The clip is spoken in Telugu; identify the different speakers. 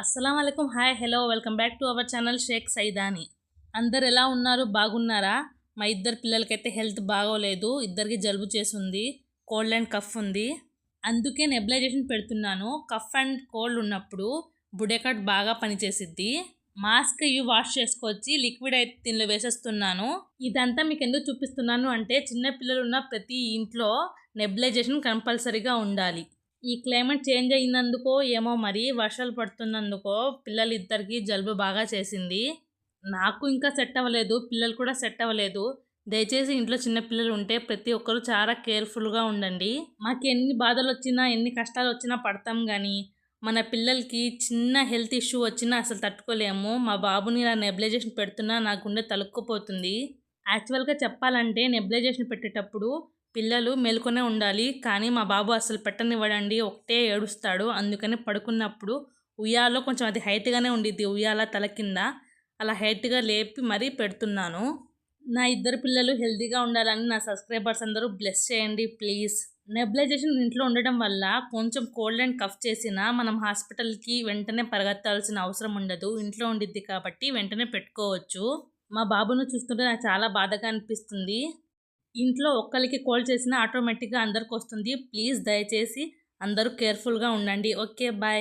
Speaker 1: అస్సలం అయికం hi hello. Welcome back to our channel Shaik Saidani. అందరు ఎలా ఉన్నారు? బాగున్నారా? మా ఇద్దరు పిల్లలకైతే హెల్త్ బాగోలేదు. ఇద్దరికి జలుబు చేసింది. కోల్డ్ అండ్ కఫ్ ఉంది. అందుకే నెబిలైజేషన్ పెడుతున్నాను. కఫ్ అండ్ కోల్డ్ ఉన్నప్పుడు బుడెకట్ బాగా పనిచేసిద్ది. మాస్క్ ఇవి వాష్ చేసుకొచ్చి లిక్విడ్ అయితే దీనిలో వేసేస్తున్నాను. ఇదంతా మీకు ఎందుకు చూపిస్తున్నాను అంటే చిన్న పిల్లలు ఉన్న ప్రతి ఇంట్లో నెబిలైజేషన్ కంపల్సరీగా ఉండాలి. ఈ క్లైమేట్ చేంజ్ అయినందుకో ఏమో మరి వర్షాలు పడుతున్నందుకో పిల్లలు ఇద్దరికి జలుబు బాగా చేసింది. నాకు ఇంకా సెట్ అవ్వలేదు పిల్లలు కూడా సెట్ అవ్వలేదు. దయచేసి ఇంట్లో చిన్న పిల్లలు ఉంటే ప్రతి ఒక్కరు చాలా కేర్ఫుల్గా ఉండండి. మాకు ఎన్ని బాధలు వచ్చినా ఎన్ని కష్టాలు వచ్చినా పడతాం కానీ మన పిల్లలకి చిన్న హెల్త్ ఇష్యూ వచ్చినా అసలు తట్టుకోలేము. మా బాబుని ఇలా నెబిలైజేషన్ పెడుతున్నా నా గుండె తలుక్కుపోతుంది యాక్చువల్గా చెప్పాలంటే నెబిలైజేషన్ పెట్టేటప్పుడు పిల్లలు మేల్కొనే ఉండాలి. కానీ మా బాబు అసలు పెట్టనివ్వడండి. ఒకటే ఏడుస్తాడు. అందుకని పడుకున్నప్పుడు ఉయ్యాలో కొంచెం అది హైట్గానే ఉండిద్ది. ఉయ్యాల తల కింద. అలా హైట్గా లేపి మరీ పెడుతున్నాను. నా ఇద్దరు పిల్లలు హెల్తీగా ఉండాలని నా సబ్స్క్రైబర్స్ అందరూ బ్లెస్ చేయండి ప్లీజ్. నెబిలైజేషన్ ఇంట్లో ఉండడం వల్ల కొంచెం కోల్డ్ అండ్ కఫ్ చేసినా మనం హాస్పిటల్కి వెంటనే పరిగెత్తాల్సిన అవసరం ఉండదు. ఇంట్లో ఉండిద్ది కాబట్టి వెంటనే పెట్టుకోవచ్చు. మా బాబును చూస్తుంటే నాకు చాలా బాధగా అనిపిస్తుంది. ఇంట్లో ఒక్కరికి కోల్ చేసినా ఆటోమేటిక్గా అందరికి వస్తుంది ప్లీజ్ దయచేసి అందరూ కేర్ఫుల్గా ఉండండి. Okay bye.